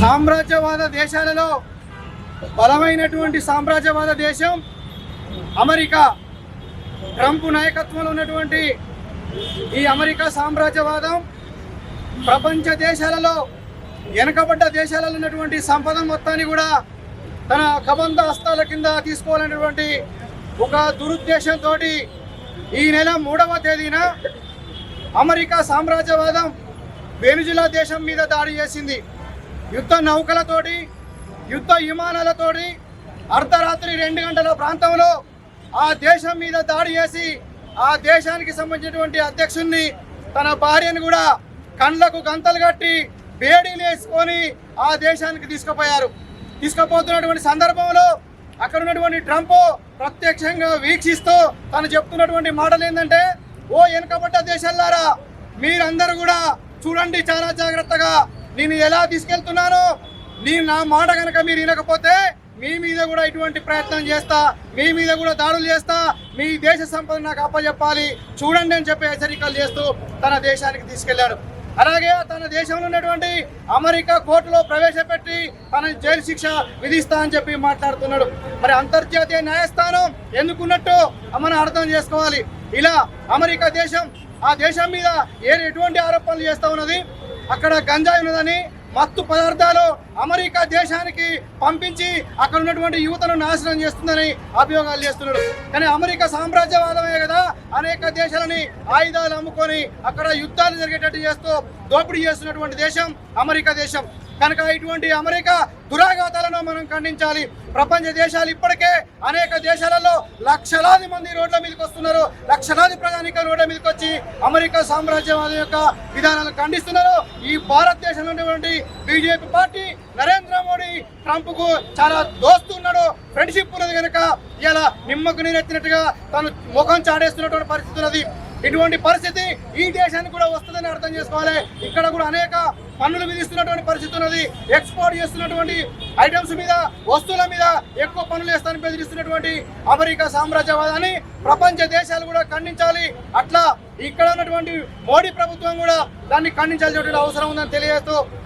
సామ్రాజ్యవాద దేశాలలో బలమైనటువంటి సామ్రాజ్యవాద దేశం అమెరికా. ట్రంప్ నాయకత్వంలో ఉన్నటువంటి ఈ అమెరికా సామ్రాజ్యవాదం ప్రపంచ దేశాలలో వెనకబడ్డ దేశాలలో ఉన్నటువంటి సంపద మొత్తాన్ని కూడా తన కబంధ హస్తాల కింద తీసుకోవాలనేటువంటి ఒక దురుద్దేశంతో ఈ నెల మూడవ తేదీన అమెరికా సామ్రాజ్యవాదం వెనుజులా దేశం మీద దాడి చేసింది. యుద్ధ నౌకలతోటి యుద్ధ విమానాలతోటి అర్ధరాత్రి రెండు గంటల ప్రాంతంలో ఆ దేశం మీద దాడి చేసి ఆ దేశానికి సంబంధించినటువంటి అధ్యక్షుణ్ణి తన భార్యను కూడా కండ్లకు గంతలు కట్టి వేడీలు వేసుకొని ఆ దేశానికి తీసుకుపోయారు. తీసుకుపోతున్నటువంటి సందర్భంలో అక్కడ ఉన్నటువంటి ట్రంప్ ప్రత్యక్షంగా వీక్షిస్తూ తను చెప్తున్నటువంటి మాటలు ఏంటంటే ఓ వెనుకబడ్డ దేశాలారా మీరందరూ కూడా చూడండి చాలా జాగ్రత్తగా నేను ఎలా తీసుకెళ్తున్నానో నేను నా మాట కనుక మీరు వినకపోతే మీ మీద కూడా ఇటువంటి ప్రయత్నం చేస్తా మీ మీద కూడా దాడులు చేస్తా మీ దేశ సంపద నాకు అప్పచెప్పాలి చూడండి అని చెప్పి హెచ్చరికలు చేస్తూ తన దేశానికి తీసుకెళ్ళాడు. అలాగే తన దేశంలో ఉన్నటువంటి అమెరికా కోర్టులో ప్రవేశపెట్టి తన జైలు శిక్ష విధిస్తా అని చెప్పి మాట్లాడుతున్నాడు. మరి అంతర్జాతీయ న్యాయస్థానం ఎందుకున్నట్టు మనం అర్థం చేసుకోవాలి. ఇలా అమెరికా దేశం ఆ దేశం మీద ఏ ఎటువంటి ఆరోపణలు చేస్తా ఉన్నది? అక్కడ గంజాయి ఉన్నదని మత్తు పదార్థాలు అమెరికా దేశానికి పంపించి అక్కడ ఉన్నటువంటి యువతను నాశనం చేస్తుందని అభియోగాలు చేస్తున్నాడు కానీ అమెరికా సామ్రాజ్యవాదమే కదా అనేక దేశాలని ఆయుధాలు అమ్ముకొని అక్కడ యుద్ధాలు జరిగేటట్టు చేస్తూ దోపిడీ చేస్తున్నటువంటి దేశం అమెరికా దేశం. కనుక ఇటువంటి అమెరికా దురాఘాతాలను మనం ఖండించాలి. ప్రపంచ దేశాలు ఇప్పటికే అనేక దేశాలలో లక్షలాది మంది రోడ్ల మీదకి వస్తున్నారు. లక్షలాది ప్రజానిక రోడ్ల మీదకి వచ్చి అమెరికా సామ్రాజ్యవాదం యొక్క విధానాలను ఖండిస్తున్నారు. ఈ భారతదేశంలో ఉన్నటువంటి బీజేపీ పార్టీ నరేంద్ర మోడీ ట్రంప్కు చాలా దోస్తు ఉన్నాడు. ఫ్రెండ్షిప్ ఉన్నది కనుక ఇలా నిమ్మకు నీరెత్తినట్టుగా తను ముఖం చాడేస్తున్నటువంటి పరిస్థితి ఉన్నది. ఇటువంటి పరిస్థితి ఈ దేశానికి కూడా వస్తుందని అర్థం చేసుకోవాలి. ఇక్కడ కూడా అనేక పన్నులు విధిస్తున్నటువంటి పరిస్థితి ఉన్నది. ఎక్స్పోర్ట్ చేస్తున్నటువంటి ఐటమ్స్ మీద వస్తువుల మీద ఎక్కువ పన్నులు వేస్తానని బెదిరిస్తున్నటువంటి అమెరికా సామ్రాజ్యవాదాన్ని ప్రపంచ దేశాలు కూడా ఖండించాలి. అట్లా ఇక్కడ ఉన్నటువంటి మోడీ ప్రభుత్వం కూడా దాన్ని ఖండించాల్సినటువంటి అవసరం ఉందని తెలియజేస్తూ